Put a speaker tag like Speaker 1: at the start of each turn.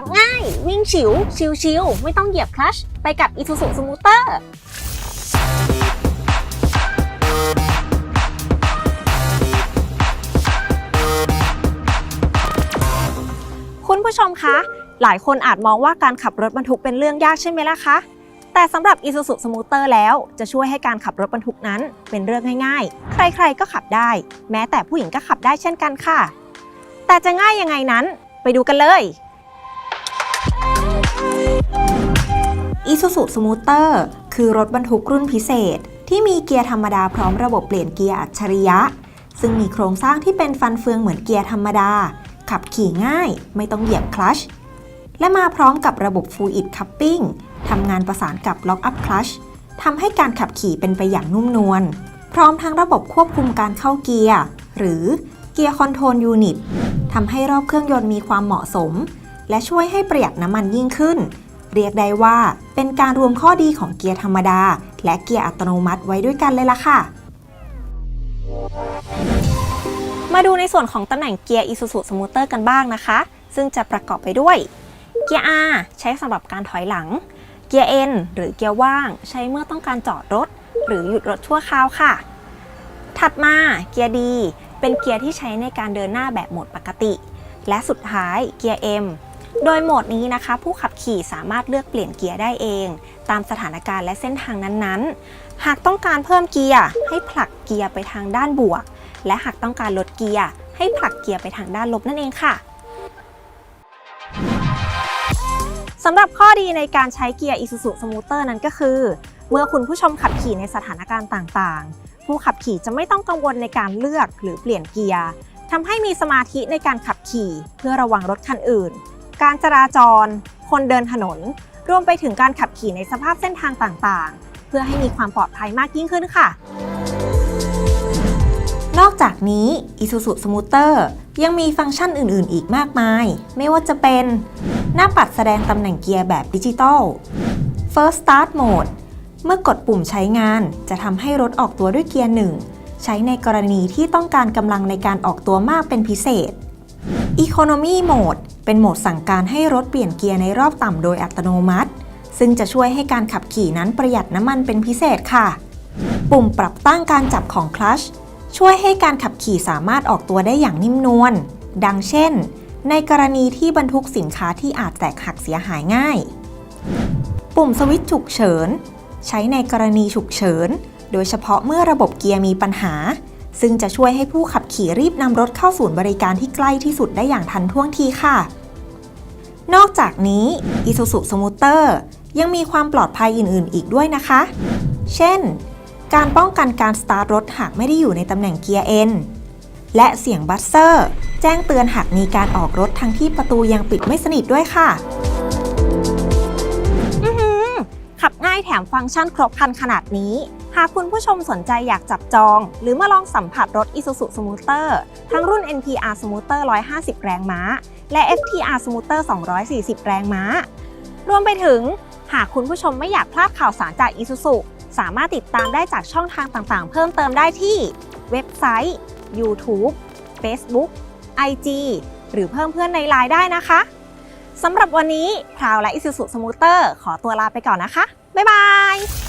Speaker 1: ขับง่าย วิ่งฉิว ชิวๆ ไม่ต้องเหยียบคลัช ไปกับ Isuzu Smooter คุณผู้ชมคะ หลายคนอาจมองว่าการขับรถบรรทุกเป็นเรื่องยากใช่ไหมล่ะคะ แต่สำหรับ Isuzu Smooter แล้วจะช่วยให้การขับรถบรรทุกนั้นเป็นเรื่องง่ายๆ ใครๆก็ขับได้ แม้แต่ผู้หญิงก็ขับได้เช่นกันค่ะ แต่จะง่ายยังไงนั้น ไปดูกันเลย
Speaker 2: Isuzu Smooter คือรถบรรทุกรุ่นพิเศษ ที่มีเกียร์ธรรมดาพร้อมระบบเปลี่ยนเกียร์อัจฉริยะ ซึ่งมีโครงสร้างที่เป็นฟันเฟืองเหมือนเกียร์ธรรมดา ขับขี่ง่าย ไม่ต้องเหยียบคลัช และมาพร้อมกับระบบ Fluid Cupping ทำงานประสานกับ Lock Up Clutch ทำให้การขับขี่เป็นไปอย่างนุ่มนวล พร้อมทั้งระบบควบคุมการเข้าเกียร์ หรือเกียร์คอนโทรลยูนิตทำให้รอบเครื่องยนต์มีความเหมาะสม และช่วยให้ประหยัดน้ำมันยิ่งขึ้น เรียกได้ว่าเป็นการรวมข้อดีของเกียร์ธรรมดา และเกียร์อัตโนมัติไว้ด้วยกันเลยล่ะค่ะ
Speaker 1: มาดูในส่วนของตำแหน่งเกียร์อ Isuzu Smooter กันบ้างนะคะ ซึ่งจะประกอบไปด้วย เกียร์ R ใช้สำหรับการถอยหลัง เกียร์ N หรือเกียร์ว่าง ใช้เมื่อต้องการจอดรถ หรือหยุดรถชั่วคราวค่ะ ถัดมาเกียร์ D เป็นเกียร์ที่ใช้ในการเดินหน้าแบบโหมดปกติ และสุดท้ายเกียร์ M โดยโหมดนี้นะคะ ผู้ขับขี่สามารถเลือกเปลี่ยนเกียร์ได้เอง ตามสถานการณ์และเส้นทางนั้นๆ หากต้องการเพิ่มเกียร์ให้ผลักเกียร์ไปทางด้านบวก และหากต้องการลดเกียร์ให้ผลักเกียร์ไปทางด้านลบนั่นเองค่ะสำหรับข้อดีในการใช้เกียร์ Isuzu Smooter นั้นก็คือ เมื่อคุณผู้ชมขับขี่ในสถานการณ์ต่างๆ ผู้ขับขี่จะไม่ต้องกังวลในการเลือกหรือเปลี่ยนเกียร์ทำให้มีสมาธิในการขับขี่เพื่อระวังรถคันอื่น การจราจร คนเดินถนน รวมไปถึงการขับขี่ในสภาพเส้นทางต่างๆ เพื่อให้มีความปลอดภัยมากยิ่งขึ้นค่ะ
Speaker 2: นอกจากนี้ Isuzu Smooter ยังมีฟังก์ชันอื่นๆ อีกมากมาย ไม่ว่าจะเป็น หน้าปัดแสดงตำแหน่งเกียร์แบบดิจิตอล First Start Mode เมื่อกดปุ่มใช้งานจะทำให้รถออกตัวด้วยเกียร์หนึ่งใช้ในกรณีที่ต้องการกำลังในการออกตัวมากเป็นพิเศษ Economy Mode เป็นโหมดสั่งการให้รถเปลี่ยนเกียร์ในรอบต่ำโดยอัตโนมัติ ซึ่งจะช่วยให้การขับขี่นั้นประหยัดน้ำมันเป็นพิเศษค่ะ ปุ่มปรับตั้งการจับของคลัชช่วยให้การขับขี่สามารถออกตัวได้อย่างนิ่มนวล ดังเช่น ในกรณีที่บรรทุกสินค้าที่อาจแตกหักเสียหายง่าย ปุ่มสวิตช์ฉุกเฉิน ใช้ในกรณีฉุกเฉิน โดยเฉพาะเมื่อระบบเกียร์มีปัญหา ซึ่งจะช่วยให้ผู้ขับขี่รีบนำรถเข้าศูนย์บริการที่ใกล้ที่สุดได้อย่างทันท่วงทีค่ะ นอกจากนี้ Isuzu Smooter ยังมีความปลอดภัยอื่น ๆ อีกด้วยนะคะ เช่น การป้องกันการสตาร์ทรถหากไม่ได้อยู่ในตำแหน่งเกียร์ N และเสียงบัสเซอร์ แจ้งเตือนหากมีการออกรถทั้งที่ประตูยังปิดไม่สนิทด้วยค่ะ
Speaker 1: ขับง่ายแถมฟังก์ชันครบครันขนาดนี้ หากคุณผู้ชมสนใจอยากจับจอง หรือมาลองสัมผัสรถ Isuzu Smooter ทั้งรุ่น NPR Smooter 150 แรงม้า และ FTR Smooter 240 แรงม้า รวมไปถึง หากคุณผู้ชมไม่อยากพลาดข่าวสารจาก Isuzu สามารถติดตามได้จากช่องทางต่างๆ เพิ่มเติมได้ที่ เว็บไซต์ YouTube Facebook IG หรือเพิ่มเพื่อนในไลน์ได้นะคะ สำหรับวันนี้พราวและอิสุสุสมูเตอร์ขอตัวลาไปก่อนนะคะ บ๊ายบาย